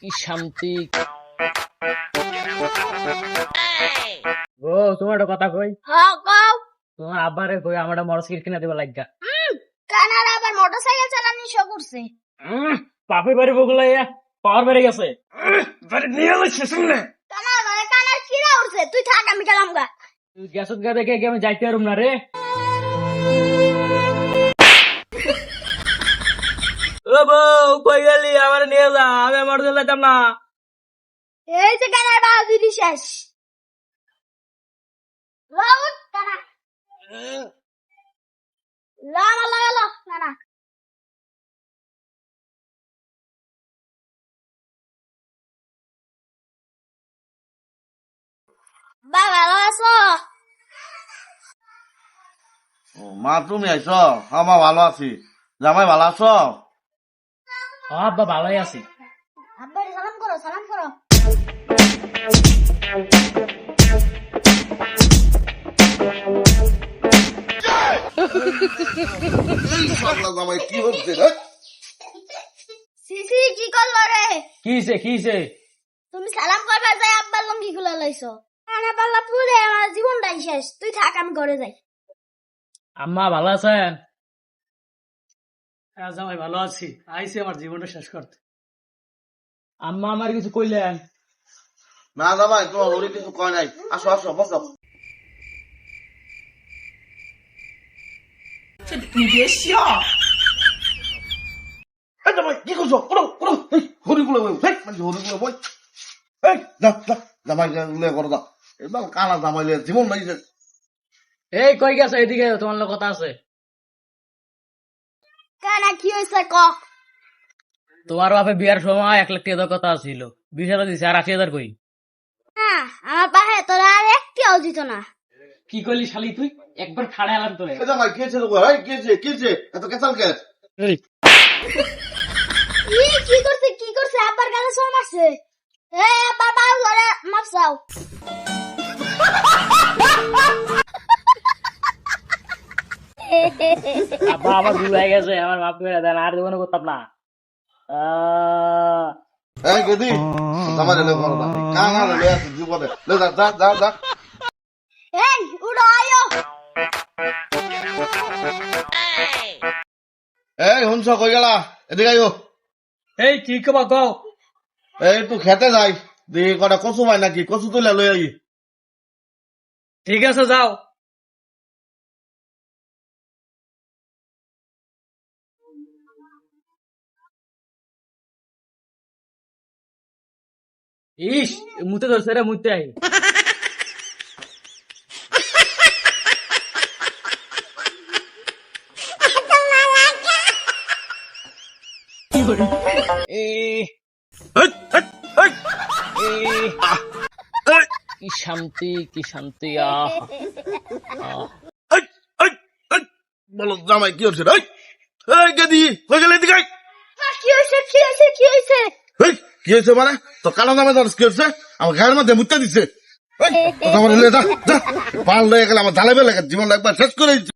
কি শান্তি। ও তোমার একটা কথা কই? হ্যাঁ তোমার আব্বারে কই আমার মোটরসাইকেল কিনে দেবে লাগা কানার আবার মোটরসাইকেল চালানি শো করছে? পাপের বাড়ি বগুলা পাওয়ার বেড়ে গেছে। বাড়ি নিয়ে এলো শেষ না কানার ঘরে কানার উঠছে তুই থাক আমি গেলাম গা। তুই গ্যাসত গা দেখে কি আমি যাইতে পারুম না রে? ও বউ কই গেলি? আমার নিয়ে যা আমি আমার জন্য যেতাম না। এই যে কানার বাহাদুরি শেষ। কানা লা মা তুমি আইছ? হ্যাঁ মা ভালো আছি। জামাই ভালো আছো? আব্বা ভালোই আছি। আব্বার সালাম করো সালাম করো। কি হচ্ছে রে? সিসি কি করল রে? কিছে কিছে তুমি সালাম যাই আব্বার লঙ্গি খুলে লাইছো। কানা পাল্লা পুরে আমার জীবনটাই শেষ। তুই থাক আমি ঘরে যাই। আম্মা ভালো আছেন? হ্যাঁ জামাই ভালো আছি। আইছি আমার জীবনটা শেষ করতে। আম্মা আমার কিছু কইলেন? না জামাই তোমার ওরে কিছু কয় নাই। আসো আসো বসো। কি করছ? হরিগুলো হরিগুলো বই জামাই করো এবার কানা জামাই লিয়ে জীবন নাই যে। এই কই গেছে? এদিকে তোমার লোক কথা আছে। কানা কি হয়েছে ক? তোমার বাপে বিয়ার সময় এক লাখ টাকা কথা ছিল বিশ হাজার দিছে আর আশি হাজার কই? হ্যাঁ আমার পাহে তোরা আর একটিও দিত না। কি করলি শালি তুই? একবার খাড়ে আলাম তোরে। জামাই কেছে তো কেছে কেছে এত কেচাল কে? কি করছে কি করছে? আব্বার কাছে সব মারছে এ আব্বার বাবু ঘরে মাপসাও আব্বা আমার ভুল হয়ে গেছে আমার মাপ করে দেন আর করতাম না। আহ, এই গদি জামাই লে করো না। কানা লে আছে জীবনে? লে যা যা যা যা। এই উড়ো আয়ো। এই হুনছ কই গেলা? এদিকে এই কি কবা কও? এই তুই খেতে যাই। দিয়ে কটা কচু পাই নাকি? কচু তুলে লই আই। ঠিক আছে যাও। ইস মুতে ধরছে রে মুতে আই। কি শান্তি কি শান্তি আহ। বলো জামাই কি হচ্ছে গদি হয়ে গেলে এদিকে কি হয়েছে কি হয়েছে কি হয়েছে? কি হয়েছে মানে? তো কালো কি হয়েছে? আমার মধ্যে মুত্তা পাল লয়ে গেলে আমার জ্বালাবে লাগে জীবন একবার শেষ করে দিচ্ছে।